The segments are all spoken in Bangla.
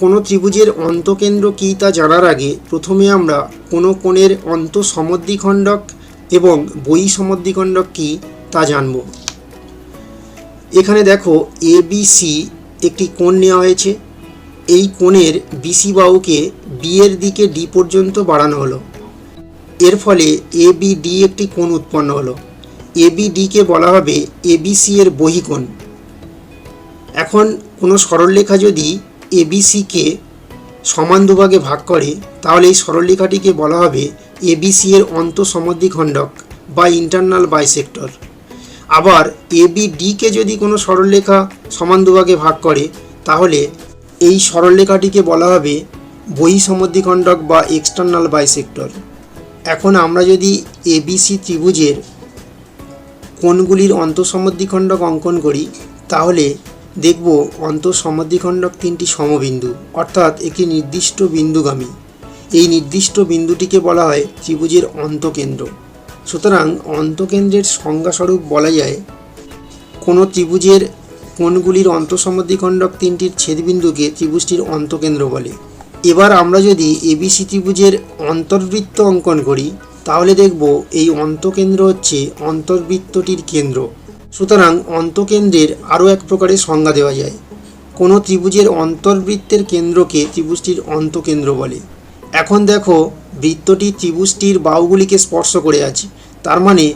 কোনো ত্রিভুজের অন্তকেন্দ্র কী তা জানার আগে প্রথমে আমরা কোনো কোণের অন্তঃসমদ্বিখণ্ডক এবং বই সমদ্বিখণ্ডক কী তা জানব। এখানে দেখো এ সি একটি কোণ নেওয়া হয়েছে। এই কোণের বিসি বাহুকে বি এর দিকে ডি পর্যন্ত বাড়ানো হলো। এর ফলে এ ডি একটি কোণ উৎপন্ন হলো। এ ডিকে বলা হবে এবিসি এর বহিকোণ। এখন কোনো সরলরেখা যদি এবিসিকে সমান দুভাগে ভাগ করে, তাহলে এই সরলরেখাটিকে বলা হবে এবিসি এর অন্তঃসমদ্বিখণ্ডক বা ইন্টারনাল বাইসেক্টর আবার এবিডিকে যদি কোনো সরলরেখা সমান দুভাগে ভাগ করে, তাহলে এই সরলরেখাটিকে বলা হবে বহিঃসমদ্বিখণ্ডক বা এক্সটার্নাল বাইসেক্টর এখন আমরা যদি এবিসি ত্রিভুজের কোণগুলির অন্তঃসমদ্বিখণ্ডক অঙ্কন করি, তাহলে দেখব অন্তঃসমদ্বিখণ্ডক তিনটি সমবিন্দু, অর্থাৎ একটি নির্দিষ্ট বিন্দুগামী। এই নির্দিষ্ট বিন্দুটিকে বলা হয় ত্রিভুজের অন্তকেন্দ্র। সুতরাং অন্তকেন্দ্রের সংজ্ঞাস্বরূপ বলা যায়, কোনো ত্রিভুজের কোণগুলির অন্তঃসমদ্বিখণ্ডক তিনটির ছেদবিন্দুকে ত্রিভুজটির অন্তকেন্দ্র বলে। এবার আমরা যদি এবিসি ত্রিভুজের অন্তর্বৃত্ত অঙ্কন করি, তাহলে দেখব এই অন্তকেন্দ্র হচ্ছে অন্তর্বৃত্তটির কেন্দ্র। সুতরাং অন্তকেন্দ্রের আরও এক প্রকারের সংজ্ঞা দেওয়া যায়। কোনো ত্রিভুজের অন্তর্বৃত্তের কেন্দ্রকে ত্রিভুজটির অন্তকেন্দ্র বলে। এখন দেখো, বৃত্তটি ত্রিভুজটির বাহুগুলিকে স্পর্শ করে আছে। তার মানে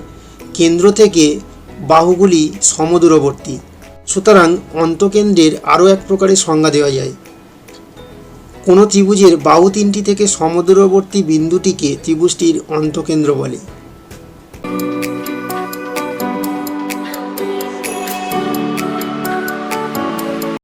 কেন্দ্র থেকে বাহুগুলি সমদূরবর্তী। সুতরাং অন্তকেন্দ্রের আরও এক প্রকারের সংজ্ঞা দেওয়া যায়। কোনো ত্রিভুজের বাহু তিনটি থেকে সমদূরবর্তী বিন্দুটিকে ত্রিভুজটির অন্তকেন্দ্র বলে।